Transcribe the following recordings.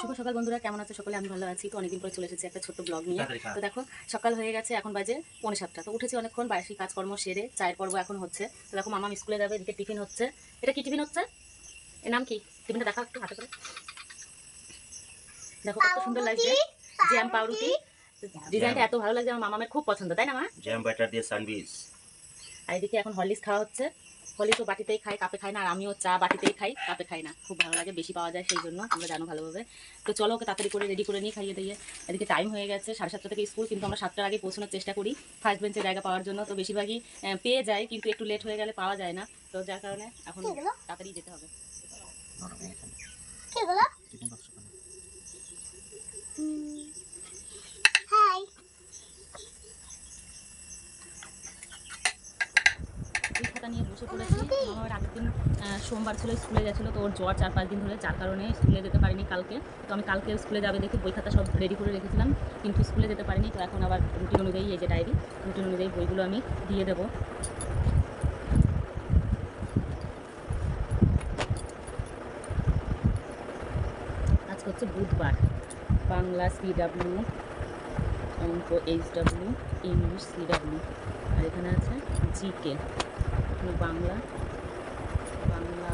শুভ সকাল বন্ধুরা কেমন আছো সকলে? আমি ভালো আছি। তো অনেকদিন পরে চলে এসেছি একটা ছোট্ট ব্লগ নিয়ে। তো দেখো সকাল হয়ে গেছে এখন বাজে পৌনে সাতটা। তো উঠেছি অনেকক্ষণ বাসি কাজকর্ম সেরে চায়ের পর্ব এখন হচ্ছে। তো দেখো মামা স্কুলে যাবে এদিকে টিফিন হচ্ছে। এটা কি টিফিন হচ্ছে? এর নাম কি? টিফিনটা দেখা একটু হাতে করে। দেখো কত সুন্দর লাগছে। জ্যাম পাউরুটি। ডিজাইনটা এত ভালো লাগছে আমার মামামের খুব পছন্দ তাই না মা? জ্যাম বাটার দিয়ে স্যান্ডউইচ। আর এদিকে এখন হরলিক্স খাওয়া হচ্ছে। হরলিক্সও বাটিতেই খাই কাপে খাই না আর আমিও চা বাটিতেই খাই কাপে খাই না। খুব ভালো লাগে বেশি পাওয়া যায় সেই জন্য তোমরা জানো ভালোভাবে। তো চলো ওকে তাড়াতাড়ি করে রেডি করে নিয়ে খাইয়ে দিয়ে। এদিকে টাইম হয়ে গেছে সাড়ে সাতটা থেকে স্কুল কিন্তু আমরা সাতটার আগে পৌঁছানোর চেষ্টা করি ফার্স্ট বেঞ্চে জায়গা পাওয়ার জন্য। তো বেশিরভাগই পেয়ে যায় কিন্তু একটু লেট হয়ে গেলে পাওয়া যায় না। তো যার কারণে এখন তাড়াতাড়ি যেতে হবে। কি বলো হাই এই নিয়ে বসে পড়েছি। আমার আগের দিন সোমবার ছিল, স্কুলে গেছিল, তো ওর জ্বর চার পাঁচ দিন ধরে, যার কারণে স্কুলে যেতে পারিনি কালকে। তো আমি কালকে স্কুলে যাবে দেখে বই খাতা সব রেডি করে রেখেছিলাম, কিন্তু স্কুলে যেতে পারিনি। তো এখন আবার রুটিন অনুযায়ী, এই যে ডায়েরি রুটিন অনুযায়ী বইগুলো আমি দিয়ে দেবো। আজকে হচ্ছে বুধবার। বাংলা সিডাব্লিউ অঙ্ক এইচ ডাব্লিউ ইংলিশ সিডাব্লিউ আর এখানে আছে জিকে এখানে বাংলা। বাংলা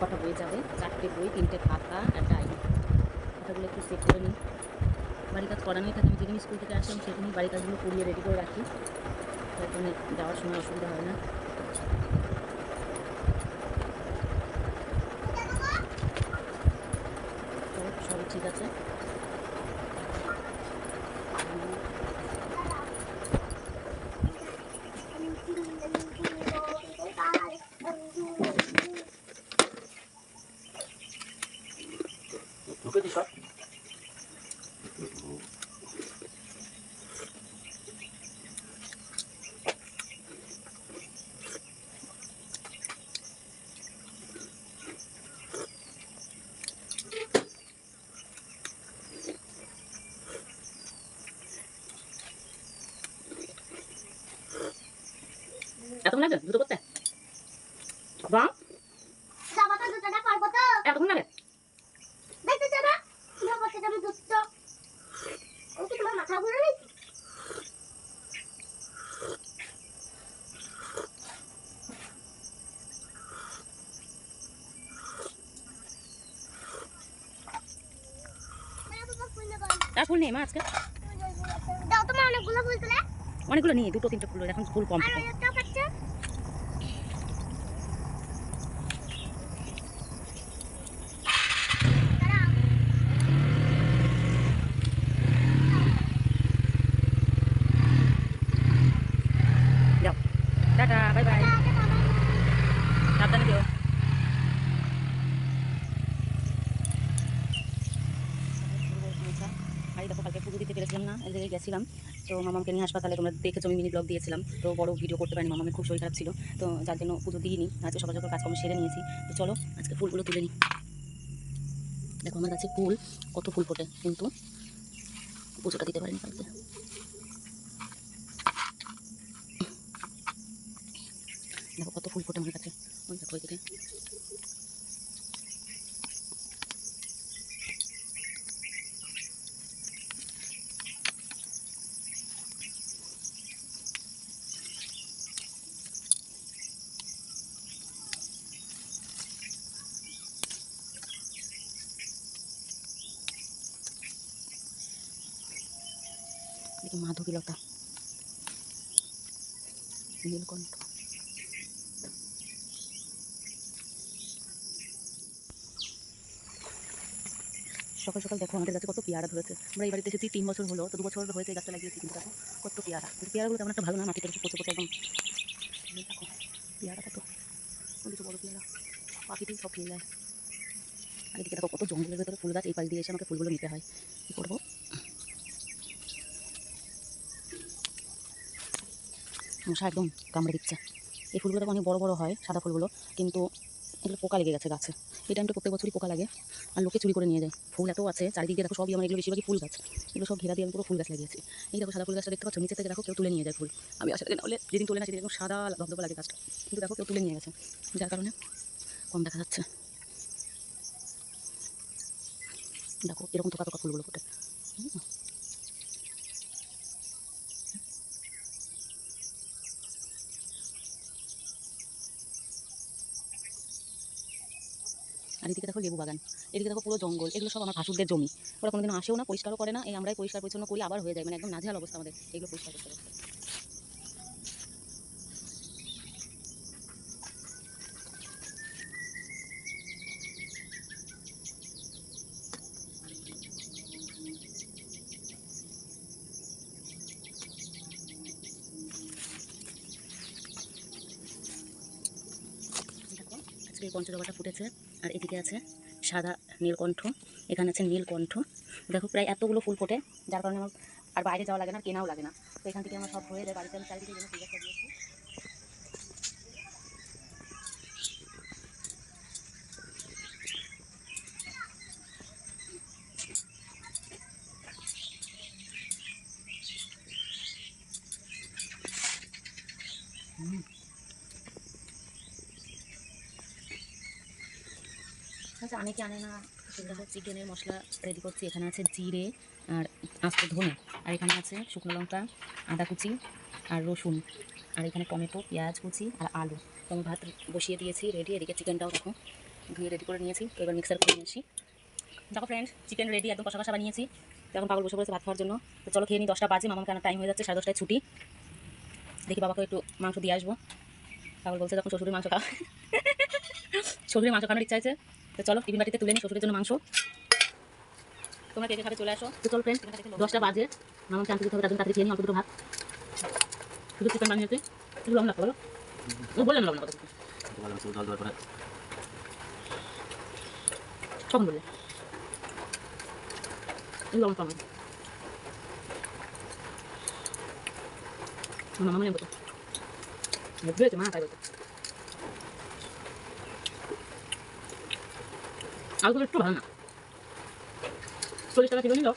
কটা বই যাবে? চারটে বই, তিনটে খাতা আর ডায়েরি খাতাগুলো একটু চেক করে নিই। বাড়ি কাজ করানোই থাকে আমি যেদিন স্কুল থেকে আসি, আমি সেদিনই বাড়ি কাজগুলো করিয়ে রেডি করে রাখি। জন্য যাওয়ার সময় অসুবিধা হয় না তো সবই ঠিক আছে ঢুকে দিস সব এতক্ষণ লাগে দুটো করতে বা খাবারটা দুটোটা পারব তো এতক্ষণ লাগে দেখতে চাও না কীভাবে করতে যাবে দুটো আমি কি তোমার মাথা ঘুরে নিচ্ছি আর ফুল নেই মা আজকে? দাও তোমার অনেকগুলো ফুল তুলে। অনেকগুলো নিয়ে দুটো তিনটে ফুল এখন ফুল কম আর থাকে একটা পাচ্ছে যাও টাটা বাই বাই সাবধানে দিও এই দেখো কালকে পুজো দিতে পেরেছিলাম না, এই জায়গায় গেছিলাম। তো মামাকে নিয়ে হাসপাতালে তোমরা দেখেছ, আমি মিনি ব্লগ দিয়েছিলাম। তো বড় ভিডিও করতে পারিনি মামামের খুব শরীর খারাপ ছিল। তো যার জন্য পুজো দিইনি, আজকে সকাল সকাল কাজকর্ম সেরে নিয়েছি। তো চলো, আজকে ফুলগুলো তুলে নিই। দেখো, আমার কাছে ফুল, কত ফুল ফোটে, কিন্তু পুজোটা দিতে পারিনি কালকে। দেখো, কত ফুল ফোটে আমার কাছে দেখো এদিকে মাধবীলতা। নীলকণ্ঠ। সকাল সকাল দেখো, আমাদের গাছে কত পেয়ারা ধরেছে। আমরা এই বাড়িতে এসেছি তিন বছর হলো, তো দু বছর হয়েছে গাছটা লাগিয়েছি কিন্তু দেখো, কত পেয়ারা। পেয়ারাগুলো তেমন একটা ভালো না, মাটিতে এসে পচে পচে একদম দেখো পেয়ারা কত ওদিকে বড় পেয়ারা। পাখিতেই সব খেয়ে যায় আর এদিকে দেখো, কত জঙ্গলের ভেতরে ফুল গাছ, এই পাশ দিয়ে এসে আমাকে ফুলগুলো নিতে হয়। কী করব? মশা একদম কামড়ে দিচ্ছে। এই ফুলগুলো দেখো অনেক বড় বড় হয়, সাদা ফুলগুলো। কিন্তু এগুলো পোকা লেগে গেছে গাছে। এই টাইমটা প্রত্যেক বছরই পোকা লাগে। আর লোকে চুরি করে নিয়ে যায়। ফুল এত আছে, চারিদিকে দেখো সবই আমার এগুলো বেশিরভাগই ফুল গাছ। এগুলো সব ঘেরা দিয়ে আমি পুরো ফুল গাছ লাগিয়েছি। এই দেখো সাদা ফুল গাছটা দেখতে পাচ্ছ? নিচে থেকে দেখো কেউ তুলে নিয়ে যায় ফুল। আমি আসার দিন হলে যেদিন তুলে না সেদিন এরকম সাদা ধবধবা লাগে গাছটা। কিন্তু দেখো কেউ তুলে নিয়ে গেছে। যার কারণে কম দেখা যাচ্ছে। দেখো এরকম তোকা তোকা ফুলগুলো ফুটে। আর এদিকে দেখো লেবু বাগান, এদিকে দেখো পুরো জঙ্গল, এগুলো সব আমার ভাসুরদের জমি। ওরা কোনোদিন আসেও না, পরিষ্কারও করে না, এই আমরাই পরিষ্কার পরিচ্ছন্ন করি, আবার হয়ে যায় মানে একদম নাজেহাল অবস্থা আমাদের, এগুলো পরিষ্কার করতে দেখো, আজকে ফুটেছে। আর এদিকে আছে সাদা নীলকণ্ঠ, এখানে আছে নীলকণ্ঠ। দেখো প্রায় এতগুলো ফুল ফোটে, যার কারণে আমার আর বাইরে যাওয়া লাগে না কেনাও লাগে না। তো এখান থেকে আমার সব হয়ে যায়, বাড়িতে আমি চারিদিকে আচ্ছা অনেকে আনে না সেগুলো চিকেনের মশলা রেডি করছি। এখানে আছে জিরে আর আস্ত ধনে। আর এখানে আছে শুকনো লঙ্কা, আদা কুচি আর রসুন। আর এখানে টমেটো, পেঁয়াজ কুচি আর আলু। তো আমি ভাত বসিয়ে দিয়েছি রেডি এদিকে চিকেনটাও দেখো, ধুয়ে রেডি করে নিয়েছি। তো এবার মিক্সার করে নিয়েছি। দেখো ফ্রেন্ড চিকেন রেডি একদম কষা কষা বানিয়েছি এখন পাগল বসে পড়েছে ভাত খাওয়ার জন্য। তো চলো খেয়ে নিই, দশটা বাজে, মামার কেন টাইম হয়ে যাচ্ছে, সাড়ে দশটায় ছুটি। দেখি বাবাকে একটু মাংস দিয়ে আসব। পাগল বলছে যখন শ্বশুরের মাংস খাওয়া শ্বশুরের মাংস খাওয়ানোর ইচ্ছা আছে। তো চলো টিফিন বাটিতে তুলে নিই শ্বশুরের জন্য মাংস। তোমরা কে খাবে চলে আসো। তো চলো ফ্রেন্ড দশটা বাজে। মামা চান দিতে হবে তার জন্য তাড়াতাড়ি খেয়ে নিই অল্প দুটো ভাত। শুধু চিকেন বানিয়েছে। শুধু লবণ লাগতো বলো? ও বললেন লবণ দেওয়ার কখন বললে। লবণ কম মামা মানে বুঝেছে মা, তাই বলতো আলুগুলো একটু ভালো না চল্লিশ টাকা কিলো নিল।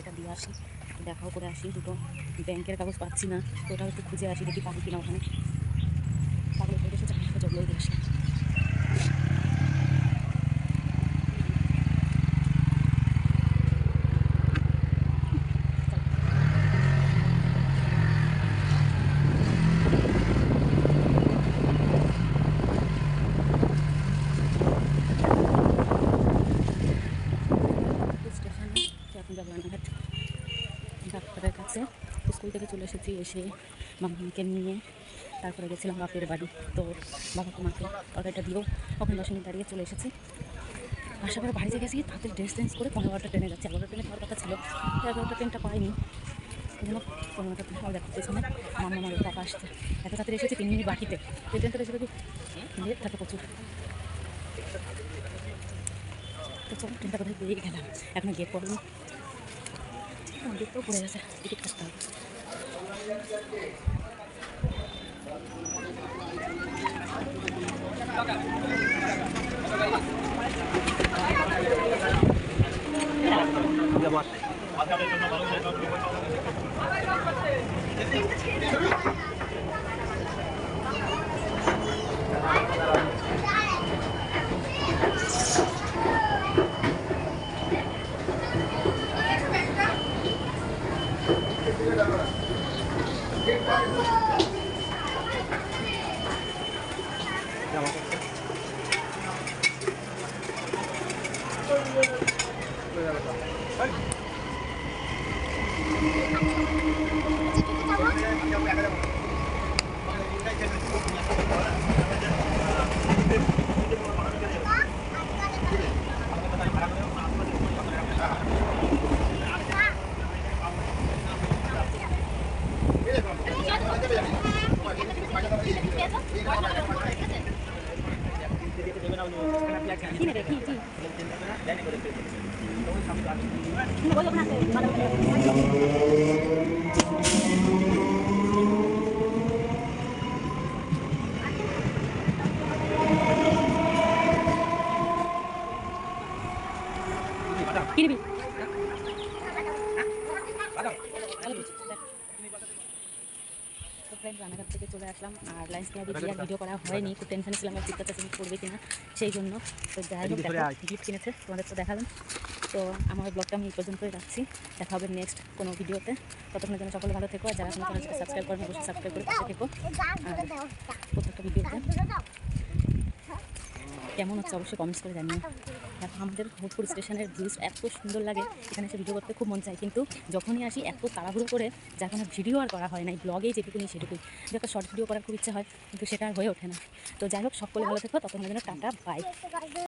এটা দিয়ে আসি দেখাও করে আসি দুটো। ব্যাংকের কাগজ পাচ্ছি না, তো ওটা একটু খুঁজে আসি দেখি পাবো কিনা ওখানে। পাবো জগলেও দিয়ে আসি স্টেশনে তো এখন যাব রানাঘাট ডাক্তারের কাছে। স্কুল থেকে চলে এসেছি, এসে মামাকে নিয়ে তারপরে গেছিলাম বাপের বাড়ি। তো বাবা মাকে অর্ডারটা দিয়েও ওখানে দশ মিনিট দাঁড়িয়ে চলে এসেছি। আশা করে বাড়িতে গেছি তাতে ড্রেস চেঞ্জ করে পনেরোটা ট্রেনে যাচ্ছে। এগারোটা ট্রেনে যাওয়ার কথা ছিল। এগারোটা ট্রেনটা পাইনি। এই পনেরোটা ট্রেন দেখো পেছনে। মামা মামার টাকা আসছে। এত তাড়াতাড়ি এসেছে তিন মিনিট বাকিতে এই ট্রেনটা এসে দেখি লেট থাকে প্রচুর। তো চলো ট্রেনটা কোথায় পেয়ে গেলাম? এখনও গেট পড়েনি। গেটটাও পড়ে গেছে টিকিট কাটতে হবে কি নেবে কি কি বলো ওখানে আছে, ভালো করে। ফ্রেন্ড রানাঘাট থেকে চলে আসলাম। আর লাইন্স ক্লাবে গিয়ে আর ভিডিও করা হয়নি। খুব টেনশনে ছিলাম আর চিন্তা চেঞ্জ করবে কিনা সেই জন্য। তো যাই হোক দেখো গিফট কিনেছে তোমাদের তো দেখালাম। তো আমার ব্লগটা আমি এই পর্যন্তই রাখছি। দেখা হবে নেক্সট কোনো ভিডিওতে ততক্ষণের জন্য সকলে ভালো থেকো আর যারা কোনো চ্যানেলকে সাবস্ক্রাইব করেন অবশ্যই সাবস্ক্রাইব করে পাশে থেকো। গাছ প্রত্যেকটা ভিডিওতে কেমন হচ্ছে অবশ্যই কমেন্টস করে জানিও। দেখো, আমাদের ভোটপুর স্টেশনের ভিউজ এত সুন্দর লাগে। এখানে এসে ভিডিও করতে খুব মন চায়। কিন্তু যখনই আসি, এত তাড়াহুড়ো করে যার কোনো ভিডিও আর করা হয় না ব্লগেই যেটুকুনি, সেটুকুই। যে একটা শর্ট ভিডিও করার খুব ইচ্ছা হয়, কিন্তু সেটা আর হয়ে ওঠে না। তো যাই হোক, সকলে ভালো থাকো। তখন যেন টাটা বাই